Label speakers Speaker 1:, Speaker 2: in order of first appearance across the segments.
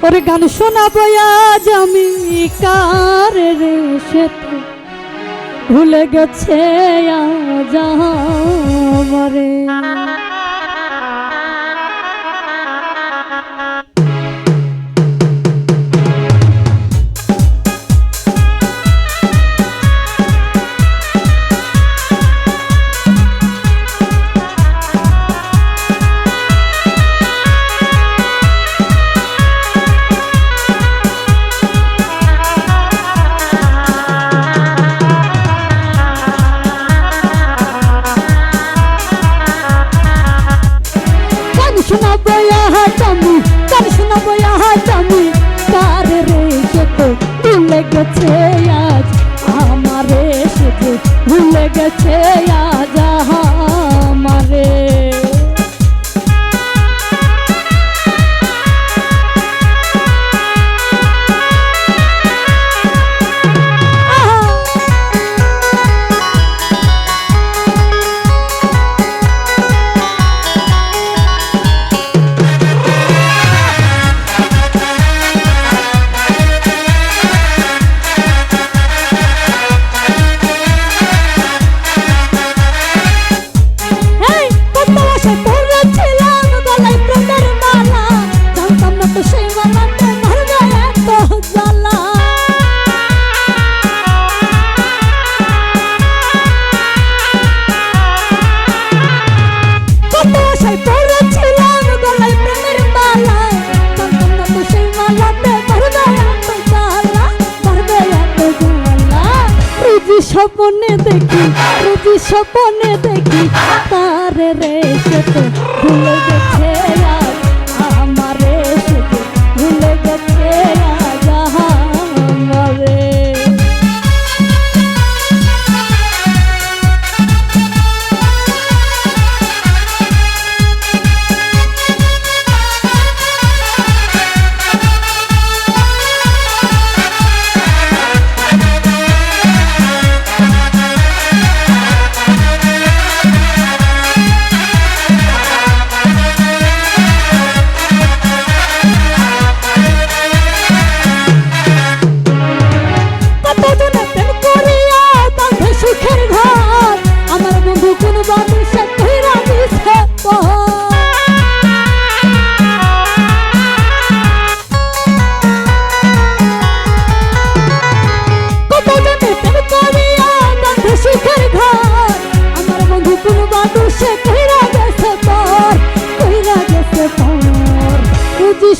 Speaker 1: পরে গান শোনাবো আজ আমি কার রে সে ভুলে গেছে আজ স্বপনে দেখি প্রতি স্বপনে দেখি তার রে সে তো ভুলে গেছে।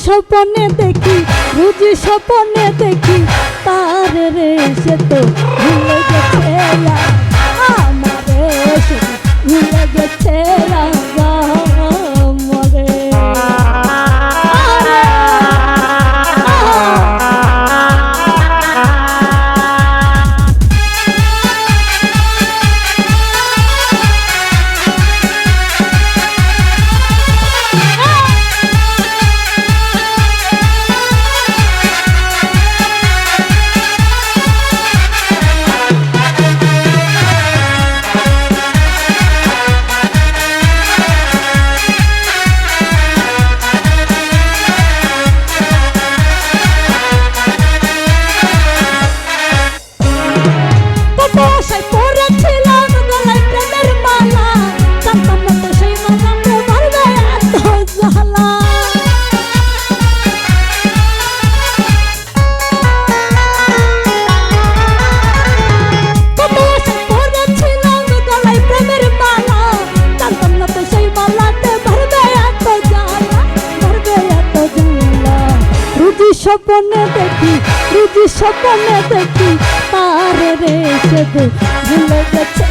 Speaker 1: স্বপনে দেখি বুঝি স্বপনে দেখি তার রে সে তো ভুলে গেছে। স্বপ্নে দেখি রুজি স্বপ্নে দেখি তার রে সে